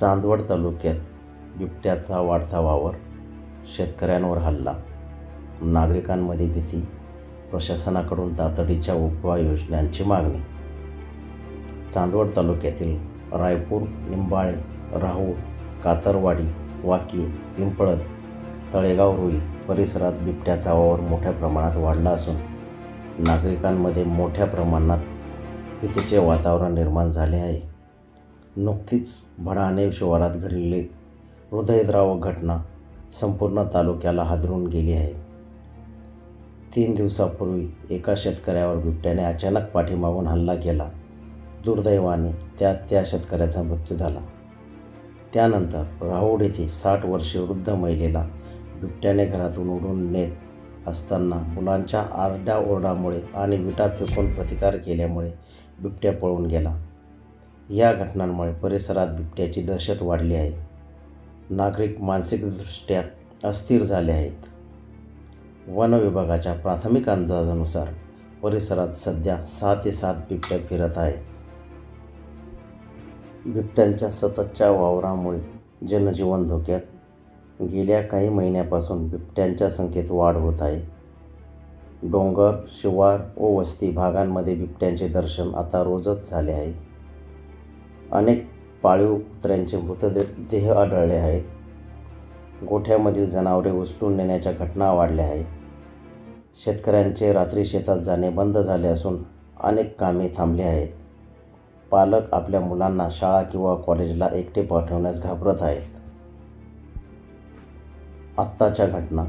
चांदवड तालुक्यात बिबट्याचा वाढता वावर शेतकऱ्यांवर हल्ला नागरिकांमध्ये भीती प्रशासनाकडून तातडीच्या उपाययोजनांची मागणी. चांदवड तालुक्यातील रायपूर निंबाळे राहूर कातरवाडी वाकी पिंपळद तळेगाव रुई परिसरात बिबट्याचा वावर मोठ्या प्रमाणात वाढला असून नागरिकांमध्ये मोठ्या प्रमाणात भीतीचे वातावरण निर्माण झाले आहे. नुकतीच भडाणे शिवारात घडलेली हृदयद्रावक घटना संपूर्ण तालुक्याला हादरून गेली आहे. तीन दिवसापूर्वी एका शेतकऱ्यावर बिबट्याने अचानक पाठीमागून हल्ला केला. दुर्दैवाने त्यात त्या शेतकऱ्याचा मृत्यू झाला. त्यानंतर राहुड येथे साठ वर्षीय वृद्ध महिलेला बिबट्याने घरातून उडून नेत असताना मुलांच्या आरडाओरडामुळे आणि विटा फेकून प्रतिकार केल्यामुळे बिबट्या पळून गेला. या घटनांमुळे परिसरात बिबट्याची दहशत वाढली आहे. नागरिक मानसिकदृष्ट्या अस्थिर झाले आहेत. वन विभागाच्या प्राथमिक अंदाजानुसार परिसरात सध्या सहा ते सात बिबट्या फिरत आहेत. बिबट्यांच्या सततच्या वावरामुळे जनजीवन धोक्यात गेल्या काही महिन्यापासून बिबट्यांच्या संख्येत वाढ होत आहे. डोंगर शिवार व वस्ती भागांमध्ये बिबट्यांचे दर्शन आता रोजच झाले आहे. अनेक पाळीव कुत्र्यांचे मृतदेह आढळले आहेत. गोठ्यामधील जनावरे उचलून नेण्याच्या घटना वाढल्या आहेत. शेतकऱ्यांचे रात्री शेतात जाणे बंद झाले असून अनेक कामे थांबली आहेत. पालक आपल्या मुलांना शाळा किंवा कॉलेजला एकटे पाठवण्यास घाबरत आहेत. आत्ताच्या घटना.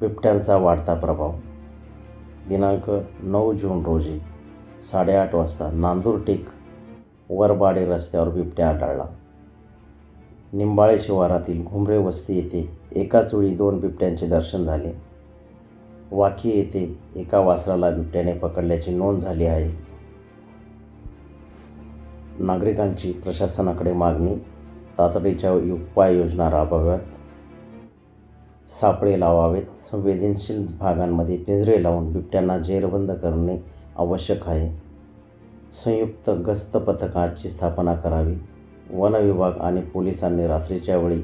बिबट्यांचा वाढता प्रभाव. दिनांक नऊ जून रोजी साडेआठ वाजता नांदूर टेक वरबाडे रस्त्यावर बिबट्या आढळला. निंबाळे शिवारातील घुमरे वस्ती येथे एकाच वेळी दोन बिबट्यांचे दर्शन झाले. वाकी येथे एका वासराला बिबट्याने पकडल्याची नोंद झाली आहे. नागरिकांची प्रशासनाकडे मागणी तातडीच्या उपाययोजना राबवाव्यात. सापळे लावावेत. संवेदनशील भागांमध्ये पिंजरे लावून बिबट्यांना जेरबंद करणे आवश्यक आहे. संयुक्त गस्त पथकाची स्थापना करावी. वन विभाग आणि पोलिसांनी रात्रीच्या वेळी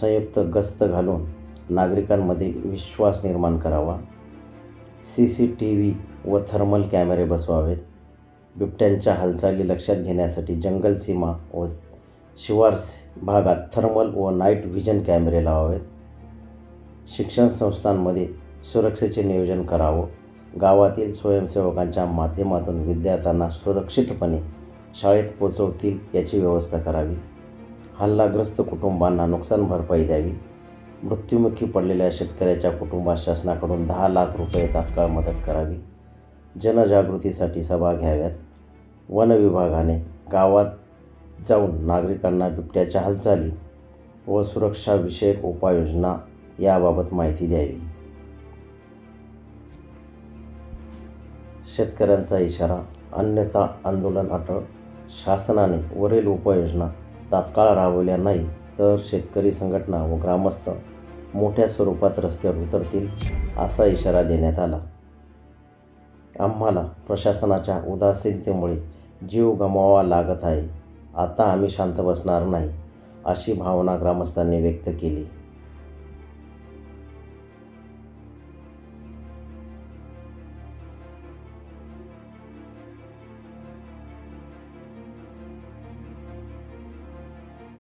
संयुक्त गस्त घालून नागरिकांमध्ये विश्वास निर्माण करावा. सी सी टी व्ही व थर्मल कॅमेरे बसवावेत. बिबट्यांच्या हालचाली लक्षात घेण्यासाठी जंगल सीमा व शिवार भागात थर्मल व नाईट व्हिजन कॅमेरे लावावेत. शिक्षण संस्थांमध्ये सुरक्षेचे नियोजन करावं. गावातील स्वयंसेवकांच्या माध्यमातून विद्यार्थ्यांना सुरक्षितपणे शाळेत पोचवतील याची व्यवस्था करावी. हल्लाग्रस्त कुटुंबांना नुकसान भरपाई द्यावी. मृत्युमुखी पडलेल्या शेतकऱ्याच्या कुटुंबास शासनाकडून दहा लाख रुपये तात्काळ मदत करावी. जनजागृतीसाठी सभा घ्याव्यात. वन विभागाने गावात जाऊन नागरिकांना बिबट्याच्या हालचाली व सुरक्षाविषयक उपाययोजना याबाबत माहिती द्यावी. शेतकऱ्यांचा इशारा अन्यथा आंदोलन अटळ शासनाने वरील उपाययोजना तात्काळ राबवल्या नाही तर शेतकरी संघटना व ग्रामस्थ मोठ्या स्वरूपात रस्त्यावर उतरतील असा इशारा देण्यात आला. आम्हाला प्रशासनाच्या उदासीनतेमुळे जीव गमावा लागत आहे. आता आम्ही शांत बसणार नाही अशी भावना ग्रामस्थांनी व्यक्त केली.